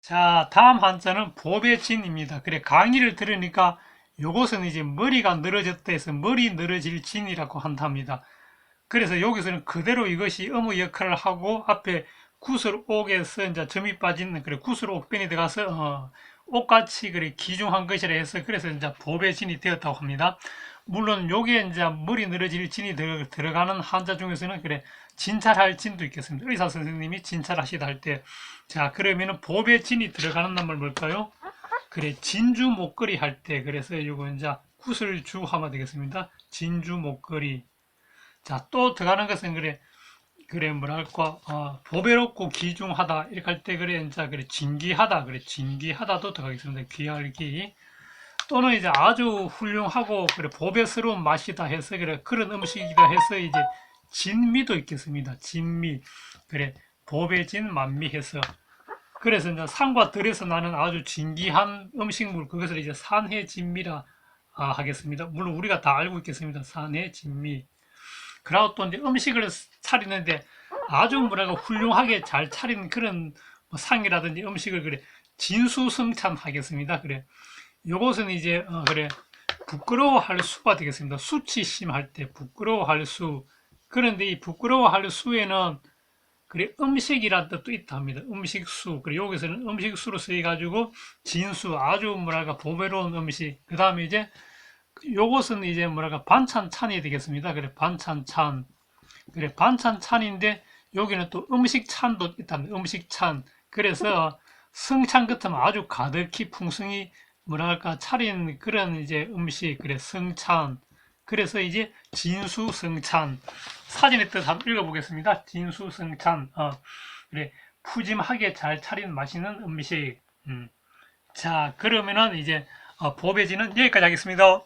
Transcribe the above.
자, 다음 한자는 보배진입니다. 그래, 강의를 들으니까 요것은 이제 머리가 늘어졌다 해서 머리 늘어질 진이라고 한답니다. 그래서 여기서는 그대로 이것이 어무 역할을 하고 앞에 구슬 옥에서 이제 점이 빠지는 그래 구슬 옥변이 들어가서 어, 옥같이 그래 기중한 것이라 해서 그래서 이제 보배진이 되었다고 합니다. 물론 요게 이제 머리 늘어질 진이 들어, 들어가는 한자 중에서는 그래 진찰할 진도 있겠습니다. 의사 선생님이 진찰하시다 할 때 자 그러면은 보배진이 들어가는 놈을 뭘까요? 그래 진주 목걸이 할 때 그래서 요거 이제 구슬주 하면 되겠습니다. 진주 목걸이 자 또 들어가는 것은 그래 그래 뭐랄까 어, 보배롭고 귀중하다 이렇게 할 때 그래 이제 그래 진귀하다 그래 진귀하다도 들어가겠습니다. 귀할기 또는 이제 아주 훌륭하고 그래 보배스러운 맛이다 해서 그래 그런 음식이다 해서 이제 진미도 있겠습니다. 진미 그래 보배진 만미해서 그래서 이제 산과 들에서 나는 아주 진귀한 음식물 그것을 이제 산해 진미라 아, 하겠습니다. 물론 우리가 다 알고 있겠습니다. 산해 진미. 그리고 또 이제 음식을 차리는데 아주 뭐랄까 훌륭하게 잘 차린 그런 뭐 상이라든지 음식을 그래 진수성찬 하겠습니다. 그래 요것은 이제 어, 그래 부끄러워할 수가 되겠습니다. 수치심할 때 부끄러워할 수 그런데 이 부끄러워할 수에는 그래 음식이란 뜻도 있다 합니다. 음식수. 그래 여기서는 음식수로 쓰여 가지고 진수 아주 뭐랄까 보배로운 음식. 그 다음에 이제 요것은 이제 뭐랄까 반찬 찬이 되겠습니다. 그래 반찬 찬. 그래 반찬 찬인데 여기는 또 음식 찬도 있답니다. 음식 찬. 그래서 성찬 같으면 아주 가득히 풍성히 뭐랄까 차린 그런 이제 음식 그래 성찬. 그래서 이제 진수성찬. 사진의 뜻 한번 읽어보겠습니다. 진수성찬. 어, 그래 푸짐하게 잘 차린 맛있는 음식. 음. 자 그러면은 이제 어, 보배지는 여기까지 하겠습니다.